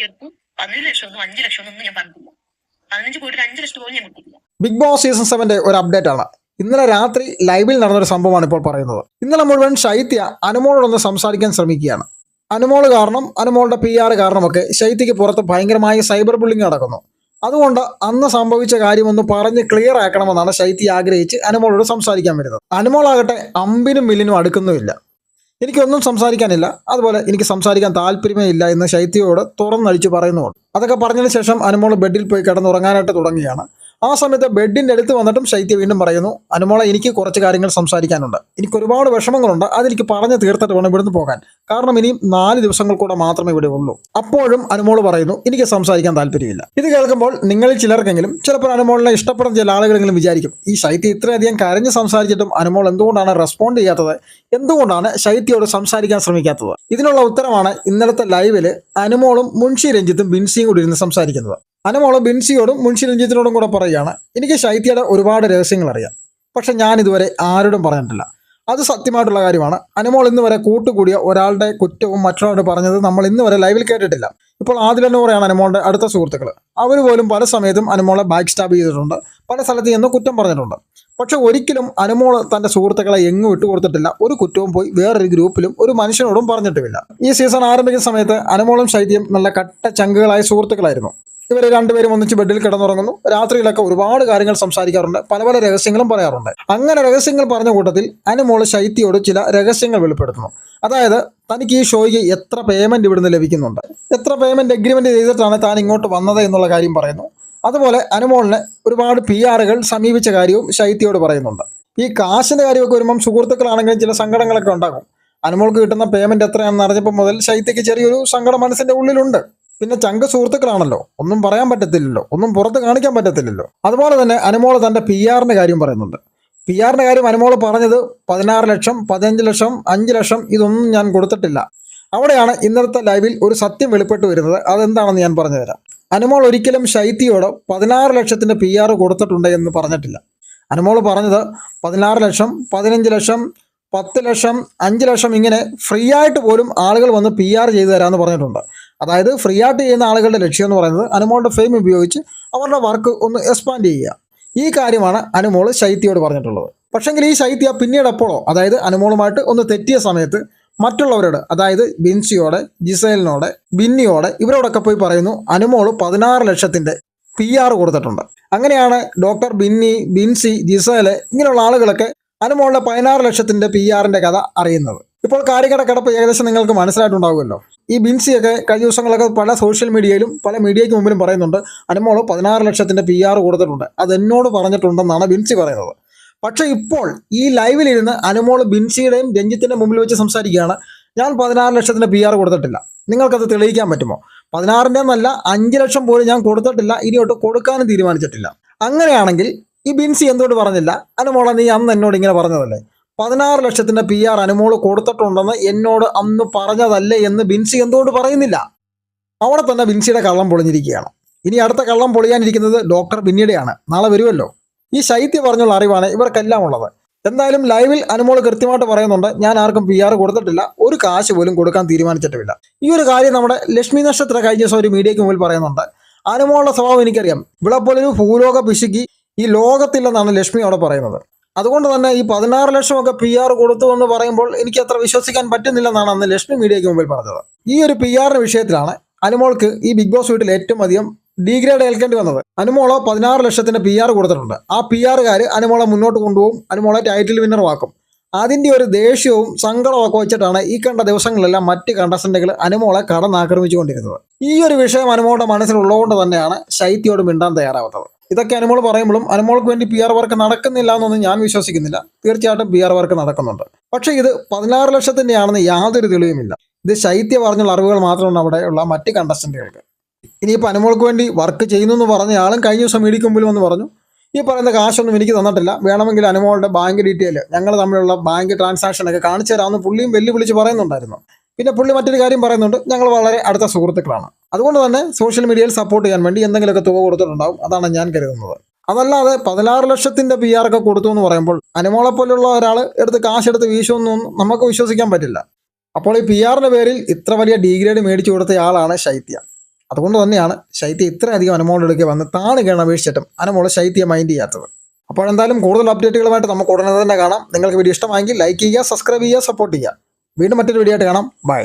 ലക്ഷം ഒന്നും ഞാൻ ലക്ഷം പോലും ഞാൻ ബിഗ് ബോസ് സീസൺ സെവന്റെ ഒരു അപ്ഡേറ്റ് ആണ്. ഇന്നലെ രാത്രി ലൈവിൽ നടന്നൊരു സംഭവമാണ് ഇപ്പോൾ പറയുന്നത്. ഇന്നലെ മുഴുവൻ ശൈത്യ അനുമോളോടൊന്ന് സംസാരിക്കാൻ ശ്രമിക്കുകയാണ്. അനുമോൾ കാരണം അനുമോളുടെ പി ആർ കാരണമൊക്കെ ശൈത്യക്ക് പുറത്ത് ഭയങ്കരമായ സൈബർ ബുള്ളിങ് നടക്കുന്നു. അതുകൊണ്ട് അന്ന് സംഭവിച്ച കാര്യം ഒന്ന് പറഞ്ഞ് ക്ലിയർ ആക്കണമെന്നാണ് ശൈത്യ ആഗ്രഹിച്ച് അനുമോളോട് സംസാരിക്കാൻ വരുന്നത്. അനുമോളാകട്ടെ അമ്പിനും മില്ലിനും അടുക്കുന്നുമില്ല. എനിക്കൊന്നും സംസാരിക്കാനില്ല. അതുപോലെ എനിക്ക് സംസാരിക്കാൻ താല്പര്യമേ ഇല്ല എന്ന് ശൈത്യയോട് തുറന്നടിച്ച് പറയുന്നുണ്ട് അതൊക്കെ പറഞ്ഞതിന് ശേഷം അനുമോൾ ബെഡിൽ പോയി കിടന്നുറങ്ങാനായിട്ട് തുടങ്ങുകയാണ്. ആ സമയത്ത് ബെഡിന്റെ അടുത്ത് വന്നിട്ടും ശൈത്യ വീണ്ടും പറയുന്നു അനുമോളെ എനിക്ക് കുറച്ച് കാര്യങ്ങൾ സംസാരിക്കാനുണ്ട്. എനിക്ക് ഒരുപാട് വിഷമങ്ങളുണ്ട്. അതെനിക്ക് പറഞ്ഞു തീർത്തിട്ട് വേണം ഇവിടുന്ന് പോകാൻ. കാരണം ഇനിയും നാല് ദിവസങ്ങൾ കൂടെ മാത്രമേ ഇവിടെ ഉള്ളൂ. അപ്പോഴും അനുമോൾ പറയുന്നു എനിക്ക് സംസാരിക്കാൻ താല്പര്യമില്ല. ഇത് കേൾക്കുമ്പോൾ നിങ്ങളിൽ ചിലർക്കെങ്കിലും ചിലപ്പോൾ അനുമോളിനെ ഇഷ്ടപ്പെടുന്ന ചില ആളുകളെങ്കിലും വിചാരിക്കും ഈ ശൈത്യ ഇത്രയധികം കരഞ്ഞ് സംസാരിച്ചിട്ടും അനുമോൾ എന്തുകൊണ്ടാണ് റെസ്പോണ്ട് ചെയ്യാത്തത്? എന്തുകൊണ്ടാണ് ശൈത്യയോട് സംസാരിക്കാൻ ശ്രമിക്കാത്തത്? ഇതിനുള്ള ഉത്തരമാണ് ഇന്നലത്തെ ലൈവിൽ അനുമോളും മുൻഷി രഞ്ജിത്തും ബിൻസിയും കൂടി ഇരുന്ന് സംസാരിക്കുന്നത്. അനുമോൾ ബിൻസിയോടും മുൻഷി രഞ്ജിത്തിനോടും കൂടെ പറയുകയാണ് എനിക്ക് ശൈത്യയുടെ ഒരുപാട് രഹസ്യങ്ങൾ അറിയാം. പക്ഷെ ഞാൻ ഇതുവരെ ആരോടും പറഞ്ഞിട്ടില്ല. അത് സത്യമായിട്ടുള്ള കാര്യമാണ്. അനുമോൾ ഇന്ന് വരെ കൂട്ടുകൂടിയ ഒരാളുടെ കുറ്റവും മറ്റൊരാളോട് പറഞ്ഞത് നമ്മൾ ഇന്ന് വരെ ലൈവിൽ കേട്ടിട്ടില്ല. ഇപ്പോൾ ആദിലനൂറയാണ് അനുമോളുടെ അടുത്ത സുഹൃത്തുക്കൾ അവർ പോലും പല സമയത്തും അനുമോളെ ബാക്ക് സ്റ്റാബ് ചെയ്തിട്ടുണ്ട്. പല സ്ഥലത്ത് നിന്ന് കുറ്റം പറഞ്ഞിട്ടുണ്ട്. പക്ഷെ ഒരിക്കലും അനുമോൾ തന്റെ സുഹൃത്തുക്കളെ എങ്ങും വിട്ടുകൊടുത്തിട്ടില്ല ഒരു കുറ്റവും പോയി വേറൊരു ഗ്രൂപ്പിലും ഒരു മനുഷ്യനോടും പറഞ്ഞിട്ടുമില്ല. ഈ സീസൺ ആരംഭിക്കുന്ന സമയത്ത് അനുമോളും ശൈത്യം നല്ല കട്ട ചങ്കുകളായ സുഹൃത്തുക്കളായിരുന്നു. ഇവർ രണ്ടുപേരും ഒന്നിച്ച് ബെഡിൽ കിടന്നുറങ്ങുന്നു. രാത്രിയിലൊക്കെ ഒരുപാട് കാര്യങ്ങൾ സംസാരിക്കാറുണ്ട്. പല പല രഹസ്യങ്ങളും പറയാറുണ്ട്. അങ്ങനെ രഹസ്യങ്ങൾ പറഞ്ഞ കൂട്ടത്തിൽ അനുമോൾ ശൈത്യയോട് ചില രഹസ്യങ്ങൾ വെളിപ്പെടുത്തുന്നു. അതായത് തനിക്ക് ഈ ഷോയ്ക്ക് എത്ര പേയ്മെന്റ് ഇവിടുന്ന് ലഭിക്കുന്നുണ്ട്? എത്ര പേയ്മെന്റ് എഗ്രിമെന്റ് ചെയ്തിട്ടാണ് താൻ ഇങ്ങോട്ട് വന്നത് എന്നുള്ള കാര്യം പറയുന്നു. അതുപോലെ അനുമോളിനെ ഒരുപാട് പി ആറുകൾ സമീപിച്ച കാര്യവും ശൈത്യയോട് പറയുന്നുണ്ട്. ഈ കാശിന്റെ കാര്യമൊക്കെ വരുമ്പം സുഹൃത്തുക്കളാണെങ്കിലും ചില സങ്കടങ്ങളൊക്കെ ഉണ്ടാകും. അനുമോൾക്ക് കിട്ടുന്ന പേയ്മെന്റ് എത്രയാണെന്ന് അറിഞ്ഞപ്പോൾ മുതൽ ശൈത്യക്ക് ചെറിയൊരു സങ്കടം മനസ്സിന്റെ ഉള്ളിലുണ്ട്. പിന്നെ ചങ്ക സുഹൃത്തുക്കളാണല്ലോ. ഒന്നും പറയാൻ പറ്റത്തില്ലല്ലോ. ഒന്നും പുറത്ത് കാണിക്കാൻ പറ്റത്തില്ലല്ലോ. അതുപോലെ തന്നെ അനുമോൾ തന്റെ പി ആറിന്റെ കാര്യം പറയുന്നുണ്ട്. പി ആറിന്റെ കാര്യം അനുമോൾ പറഞ്ഞത് പതിനാറ് ലക്ഷം പതിനഞ്ച് ലക്ഷം അഞ്ച് ലക്ഷം ഇതൊന്നും ഞാൻ കൊടുത്തിട്ടില്ല. അവിടെയാണ് ഇന്നത്തെ ലൈവിൽ ഒരു സത്യം വെളിപ്പെട്ട് വരുന്നത്. അതെന്താണെന്ന് ഞാൻ പറഞ്ഞുതരാം അനുമോൾ ഒരിക്കലും ശൈത്യയോട് പതിനാറ് ലക്ഷത്തിന്റെ പി ആർ കൊടുത്തിട്ടുണ്ട് എന്ന് പറഞ്ഞിട്ടില്ല. അനുമോൾ പറഞ്ഞത് പതിനാറ് ലക്ഷം പതിനഞ്ച് ലക്ഷം പത്ത് ലക്ഷം അഞ്ച് ലക്ഷം ഇങ്ങനെ ഫ്രീ ആയിട്ട് പോലും ആളുകൾ വന്ന് പി ആർ ചെയ്തു തരാമെന്ന് പറഞ്ഞിട്ടുണ്ട്. അതായത് ഫ്രീ ആയിട്ട് ചെയ്യുന്ന ആളുകളുടെ ലക്ഷ്യം എന്ന് പറയുന്നത് അനുമോളുടെ ഫെയിം ഉപയോഗിച്ച് അവരുടെ വർക്ക് ഒന്ന് എക്സ്പാൻഡ് ചെയ്യുക. ഈ കാര്യമാണ് അനുമോൾ ശൈത്യയോട് പറഞ്ഞിട്ടുള്ളത്. പക്ഷെങ്കിൽ ഈ ശൈത്യ പിന്നീട് എപ്പോഴോ അതായത് അനുമോളുമായിട്ട് ഒന്ന് തെറ്റിയ സമയത്ത് മറ്റുള്ളവരോട് അതായത് ബിൻസിയോട് ജിസേലിനോട് ബിന്നിയോട് ഇവരോടൊക്കെ പോയി പറയുന്നു അനുമോൾ പതിനാറ് ലക്ഷത്തിന്റെ പി ആർ കൊടുത്തിട്ടുണ്ട്. അങ്ങനെയാണ് ഡോക്ടർ ബിന്നി ബിൻസി ജിസേൽ ഇങ്ങനെയുള്ള ആളുകളൊക്കെ അനുമോളുടെ പതിനാറ് ലക്ഷത്തിന്റെ പി ആറിന്റെ കഥ അറിയുന്നത്. ഇപ്പോൾ കാര്യങ്ങളുടെ കിടപ്പ് ഏകദേശം നിങ്ങൾക്ക് മനസ്സിലായിട്ടുണ്ടാകുമല്ലോ ഈ ബിൻസിയൊക്കെ കഴിഞ്ഞ ദിവസങ്ങളൊക്കെ പല സോഷ്യൽ മീഡിയയിലും പല മീഡിയയ്ക്ക് മുമ്പിലും പറയുന്നുണ്ട് അനുമോൾ പതിനാറ് ലക്ഷത്തിന്റെ പി ആർ കൊടുത്തിട്ടുണ്ട്. അത് എന്നോട് പറഞ്ഞിട്ടുണ്ടെന്നാണ് ബിൻസി പറയുന്നത്. പക്ഷെ ഇപ്പോൾ ഈ ലൈവിലിരുന്ന് അനുമോൾ ബിൻസിയുടെയും രഞ്ജിത്തിന്റെ മുമ്പിൽ വെച്ച് സംസാരിക്കുകയാണ് ഞാൻ പതിനാറ് ലക്ഷത്തിന്റെ പി ആർ കൊടുത്തിട്ടില്ല. നിങ്ങൾക്കത് തെളിയിക്കാൻ പറ്റുമോ? പതിനാറിന്റെ എന്നല്ല അഞ്ച് ലക്ഷം പോലും ഞാൻ കൊടുത്തിട്ടില്ല ഇനിയോട്ട് കൊടുക്കാനും തീരുമാനിച്ചിട്ടില്ല. അങ്ങനെയാണെങ്കിൽ ഈ ബിൻസി എന്തുകൊണ്ട് പറഞ്ഞില്ല? അനുമോളെ നീ അന്ന് എന്നോട് ഇങ്ങനെ പറഞ്ഞതല്ലേ? പതിനാറ് ലക്ഷത്തിന്റെ പി ആർ അനുമോൾ കൊടുത്തിട്ടുണ്ടെന്ന് എന്നോട് അന്ന് പറഞ്ഞതല്ലേ എന്ന് ബിൻസി എന്തുകൊണ്ട് പറയുന്നില്ല? അവിടെ തന്നെ ബിൻസിയുടെ കള്ളം പൊളിഞ്ഞിരിക്കുകയാണ്. ഇനി അടുത്ത കള്ളം പൊളിയാനിരിക്കുന്നത് ഡോക്ടർ ബിന്നിയുടെയാണ്. നാളെ വരുമല്ലോ. ഈ ശൈത്യ പറഞ്ഞുള്ള അറിവാണ് ഇവർക്കെല്ലാം ഉള്ളത്. എന്തായാലും ലൈവിൽ അനുമോൾ കൃത്യമായിട്ട് പറയുന്നുണ്ട്. ഞാൻ ആർക്കും പി ആർ കൊടുത്തിട്ടില്ല. ഒരു കാശ് പോലും കൊടുക്കാൻ തീരുമാനിച്ചിട്ടുമില്ല. ഈ ഒരു കാര്യം നമ്മുടെ ലക്ഷ്മി നക്ഷത്ര കഴിഞ്ഞ ദിവസം ഒരു മീഡിയയ്ക്ക് മുമ്പിൽ പറയുന്നുണ്ട്. അനുമോളുടെ സ്വഭാവം എനിക്കറിയാം. ഇവിടെ പോലൊരു ഭൂലോക പിശുക്കി ഈ ലോകത്തില്ലെന്നാണ് ലക്ഷ്മി അവിടെ പറയുന്നത്. അതുകൊണ്ട് തന്നെ ഈ പതിനാറ് ലക്ഷമൊക്കെ പി ആർ കൊടുത്തു എന്ന് പറയുമ്പോൾ എനിക്ക് അത്ര വിശ്വസിക്കാൻ പറ്റുന്നില്ലെന്നാണ് അന്ന് ലക്ഷ്മി മീഡിയയ്ക്ക് മുമ്പിൽ പറഞ്ഞത്. ഈ ഒരു പി ആറിന്റെ വിഷയത്തിലാണ് അനുമോൾക്ക് ഈ ബിഗ് ബോസ് വീട്ടിൽ ഏറ്റവും അധികം ഡീഗ്രേഡ് ഏൽക്കേണ്ടി വന്നത്. അനുമോളോ പതിനാറ് ലക്ഷത്തിന്റെ പി ആർ കൊടുത്തിട്ടുണ്ട്. ആ പി ആറുകാർ അനുമോളെ മുന്നോട്ട് കൊണ്ടുപോകും അനുമോളെ ടൈറ്റിൽ വിന്നറുമാക്കും അതിന്റെ ഒരു ദേഷ്യവും സങ്കടവും ഒക്കെ വെച്ചിട്ടാണ് ഈ കണ്ട ദിവസങ്ങളിലെല്ലാം മറ്റ് കണ്ടസ്റ്റന്റുകൾ അനുമോളെ കടന്നാക്രമിച്ചുകൊണ്ടിരുന്നത്. ഈ ഒരു വിഷയം അനുമോളുടെ മനസ്സിലുള്ളതുകൊണ്ട് തന്നെയാണ് ശൈത്യോട് മിണ്ടാൻ തയ്യാറാവുന്നത്. ഇതൊക്കെ അനുമോൾ പറയുമ്പോഴും അനുമോൾക്ക് വേണ്ടി പി ആർ വർക്ക് നടക്കുന്നില്ല എന്നൊന്നും ഞാൻ വിശ്വസിക്കുന്നില്ല. തീർച്ചയായിട്ടും പി ആർ വർക്ക് നടക്കുന്നുണ്ട്. പക്ഷേ ഇത് പതിനാറ് ലക്ഷത്തിന്റെ ആണെന്ന് യാതൊരു തെളിവുമില്ല. ഇത് ശൈത്യ പറഞ്ഞുള്ള അറിവുകൾ മാത്രമാണ് അവിടെയുള്ള മറ്റ് കണ്ടസ്റ്റന്റുകൾക്ക് ഇനിയിപ്പോൾ അനുമോൾക്ക് വേണ്ടി വർക്ക് ചെയ്യുന്നു എന്ന് പറഞ്ഞ ആളും കഴിഞ്ഞ ദിവസം മേടിക്കുമ്പോഴും എന്ന് പറഞ്ഞു ഈ പറയുന്ന കാശൊന്നും എനിക്ക് തന്നിട്ടില്ല. വേണമെങ്കിൽ അനുമോളുടെ ബാങ്ക് ഡീറ്റെയിൽ ഞങ്ങൾ തമ്മിലുള്ള ബാങ്ക് ട്രാൻസാക്ഷൻ ഒക്കെ കാണിച്ചു തരാമെന്ന് പുള്ളിയും വെല്ലുവിളിച്ച് പറയുന്നുണ്ടായിരുന്നു. പിന്നെ പുള്ളി മറ്റൊരു കാര്യം പറയുന്നുണ്ട്. ഞങ്ങൾ വളരെ അടുത്ത സുഹൃത്തുക്കളാണ്. അതുകൊണ്ട് തന്നെ സോഷ്യൽ മീഡിയയിൽ സപ്പോർട്ട് ചെയ്യാൻ വേണ്ടി എന്തെങ്കിലുമൊക്കെ തുക കൊടുത്തിട്ടുണ്ടാവും. അതാണ് ഞാൻ കരുതുന്നത്. അതല്ലാതെ പതിനാറ് ലക്ഷത്തിന്റെ പി ആർ ഒക്കെ കൊടുത്തു എന്ന് പറയുമ്പോൾ അനുമോളെ പോലുള്ള ഒരാൾ എടുത്ത് കാശെടുത്ത് വീശുമെന്നൊന്നും നമുക്ക് വിശ്വസിക്കാൻ പറ്റില്ല. അപ്പോൾ ഈ പി ആറിന്റെ പേരിൽ ഇത്ര വലിയ ഡിഗ്രേഡ് മേടിച്ചു കൊടുത്ത ആളാണ് ശൈത്യ. അതുകൊണ്ട് തന്നെയാണ് ശൈത്യ ഇത്രയധികം അനുമോൾ എടുക്കുക വന്ന് താണ് കേണ വീഴ്ചിട്ടും അനുമോൾ ശൈത്യ മൈൻഡ് ചെയ്യാത്തത്. അപ്പോൾ എന്തായാലും കൂടുതൽ അപ്ഡേറ്റുകളുമായിട്ട് നമുക്ക് ഉടനെ തന്നെ കാണാം. നിങ്ങൾക്ക് വീഡിയോ ഇഷ്ടമായെങ്കിൽ ലൈക്ക് ചെയ്യുക സബ്സ്ക്രൈബ് ചെയ്യുക സപ്പോർട്ട് ചെയ്യുക. വീണ്ടും മറ്റൊരു വീഡിയോ ആയിട്ട് കാണാം. ബൈ